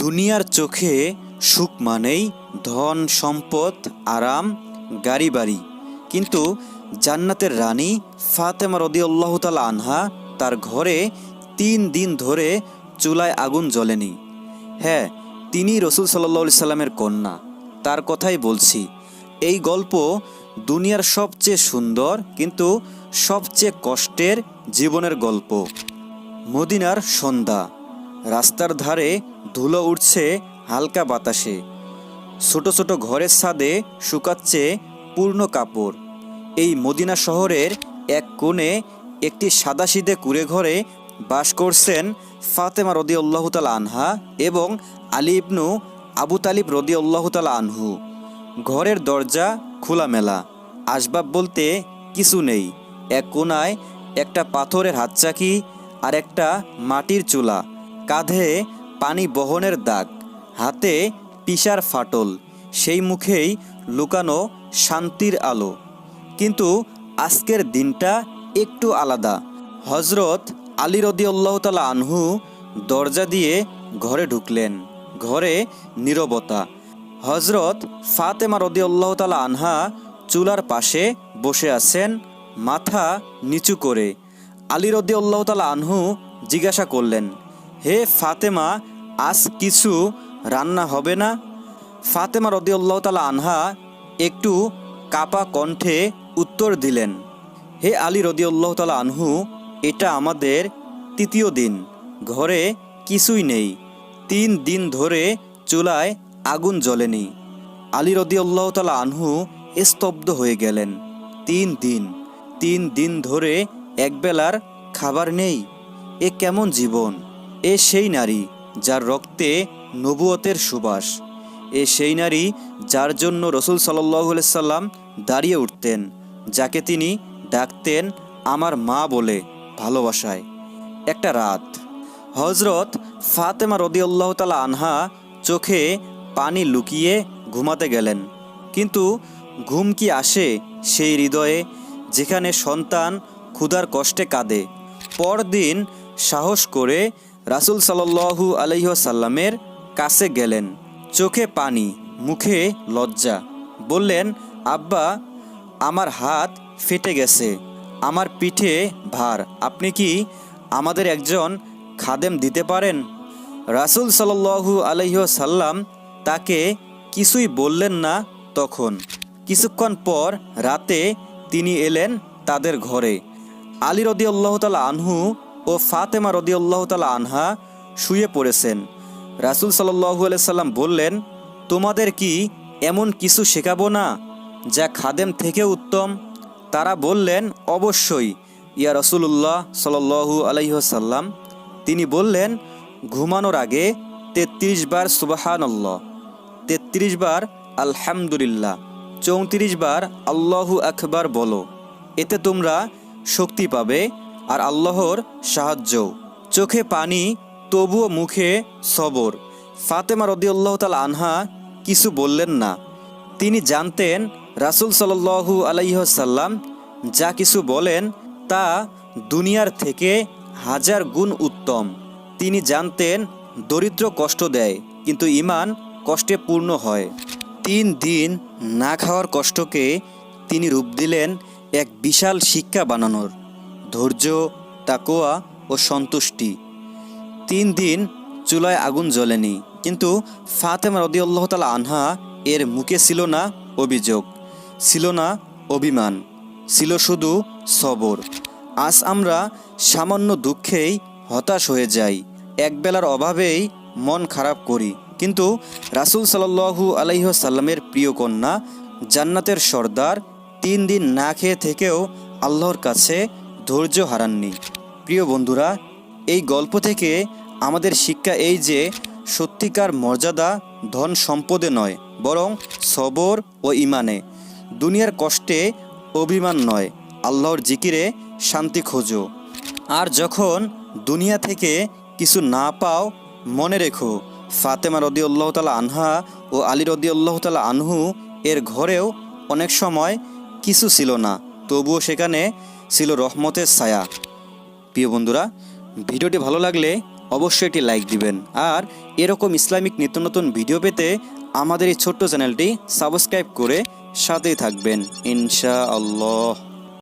দুনিয়ার চোখে সুখ মানেই ধন, সম্পদ, আরাম গাড়ি বাড়ি কিন্তু জান্নাতের রানী ফাতেমা রদিউল্লাহ তালা আনহা তার ঘরে তিন দিন ধরে চুলায় আগুন জ্বলেনি। হ্যাঁ তিনি রসুল সাল্লা সাল্লামের কন্যা। তার কথাই বলছি, এই গল্প দুনিয়ার সবচেয়ে সুন্দর কিন্তু সবচেয়ে কষ্টের জীবনের গল্প। মদিনার সন্ধ্যা। রাস্তার ধারে ধুলো উঠছে হালকা বাতাসে। ছোট ছোট ঘরের ছাদে শুকাচ্ছে পূর্ণ কাপড়। এই মদিনা শহরের এক কোণে একটি সাদাসিদে কুড়ে ঘরে বাস করছেন ফাতেমা রদি তাল আনহা এবং আলী ইবনু আবু তালিব রদি তাল আনহু। ঘরের দরজা খোলামেলা, আসবাব বলতে কিছু নেই। এক কোনায় একটা পাথরের হাতচাকি আর একটা মাটির চুলা। কাঁধে পানি বহনের দাগ, হাতে পিসার ফাটল, সেই মুখেই লুকানো শান্তির আলো। কিন্তু আজকের দিনটা একটু আলাদা। হজরত আলী রদিউল্লাহ তালা আনহু দরজা দিয়ে ঘরে ঢুকলেন, ঘরে নীরবতা। হজরত ফাতেমা রদিউল্লাহ তালা আনহা চুলার পাশে বসে আছেন, মাথা নিচু করে। আলী রদিউল্লাহ তালা আনহু জিজ্ঞাসা করলেন হে ফাতেমা, আজ কিছু রান্না হবে না? ফাতেমা রদিউল্লাহ তালা আনহা একটু কাপা কণ্ঠে উত্তর দিলেন, হে আলী রদিউল্লাহ তালা আনহু, এটা আমাদের তৃতীয় দিন। ঘরে কিছুই নেই। তিন দিন ধরে চুলায় আগুন জ্বলেনি। আলী রদিউল্লাহ তালা আনহু স্তব্ধ হয়ে গেলেন, তিন দিন তিন দিন ধরে একবেলার খাবার নেই? এ কেমন জীবন? এ সেই নারী যার রক্তে নবুয়তের সুবাস। এ সেই নারী যার জন্য রসুল সাল্লাহ সাল্লাম দাঁড়িয়ে উঠতেন, যাকে তিনি ডাকতেন আমার মা বলে ভালোবাসায়। একটা রাত হজরত ফাতেমা রদিউল্লাহ তালা আনহা চোখে পানি লুকিয়ে ঘুমাতে গেলেন। কিন্তু ঘুম কি আসে সেই হৃদয়ে যেখানে সন্তান ক্ষুধার কষ্টে কাঁদে। পরদিন সাহস করে রাসুল সাল্লু আলহ্লামের কাছে গেলেন। চোখে পানি, মুখে লজ্জা। বললেন, আব্বা, আমার হাত ফেটে গেছে, আমার পিঠে ভার। আপনি কি আমাদের একজন খাদেম দিতে পারেন? রাসুল সাল্লু আলহ্লাম তাকে কিছুই বললেন না তখন। কিছুক্ষণ পর রাতে তিনি এলেন তাদের ঘরে। আলী রদি আল্লাহতালা আনহু ও ফাতেমা রদি আল্লাহ তালা আনহা শুয়ে পড়েছেন। রাসুল সাল্লু আলাইসাল্লাম বললেন, তোমাদের কি এমন কিছু শেখাবো না যা খাদেম থেকে উত্তম? তারা বললেন, অবশ্যই। ইয়া রসুল্লাহ সাল্লু আলহ্লাম তিনি বললেন, ঘুমানোর আগে তেত্রিশ বার সুবাহানল্লাহ, তেত্রিশ বার আলহামদুলিল্লাহ, চৌত্রিশ বার আল্লাহু আকবার বলো। এতে তোমরা শক্তি পাবে আর আল্লাহর সাহায্য। চোখে পানি, তবুও মুখে সবর। ফাতেমা রদিউল্লাহ তাল আনহা কিছু বললেন না। তিনি জানতেন রাসুল সাল্লু আলাইসাল্লাম যা কিছু বলেন তা দুনিয়ার থেকে হাজার গুণ উত্তম। তিনি জানতেন দরিদ্র কষ্ট দেয়, কিন্তু ইমান কষ্টে পূর্ণ হয়। তিন দিন না খাওয়ার কষ্টকে তিনি রূপ দিলেন এক বিশাল শিক্ষা বানানোর। ধৈর্য তাকোয়া ও সন্তুষ্টি। তিন দিন চুলায় আগুন জ্বলেনি, কিন্তু ফাতেমা রদিউল্লাহ তালা আনহা এর মুখে ছিল না অভিযোগ, ছিল না অভিমান, ছিল শুধু সবর। আজ আমরা সামান্য দুঃখেই হতাশ হয়ে যাই, একবেলার অভাবেই মন খারাপ করি। কিন্তু রাসুল সাল্লু আলাইসাল্লামের প্রিয় কন্যা, জান্নাতের সর্দার, তিন দিন না খেয়ে থেকেও আল্লাহর কাছে ধৈর্য হারাননি। প্রিয় বন্ধুরা, এই গল্প থেকে আমাদের শিক্ষা এই যে, সত্যিকার মর্যাদা ধন সম্পদে নয়, বরং সবর ও ইমানে। দুনিয়ার কষ্টে অভিমান নয়, আল্লাহর জিকিরে শান্তি খোঁজো। আর যখন দুনিয়া থেকে কিছু না পাও, মনে রেখো, ফাতেমা রদি আল্লাহ তালা আনহা ও আলী রদি আল্লাহ তালা আনহু এর ঘরেও অনেক সময় কিছু ছিল না, তবুও সেখানে ছিল রহমতের ছায়া। প্রিয় বন্ধুরা, ভিডিওটি ভালো লাগলে অবশ্যই এটি লাইক দিবেন। আর এরকম ইসলামিক নিত্য নতুন ভিডিও পেতে আমাদের এই ছোট্ট চ্যানেলটি সাবস্ক্রাইব করে সাথেই থাকবেন। ইনশা আল্লাহ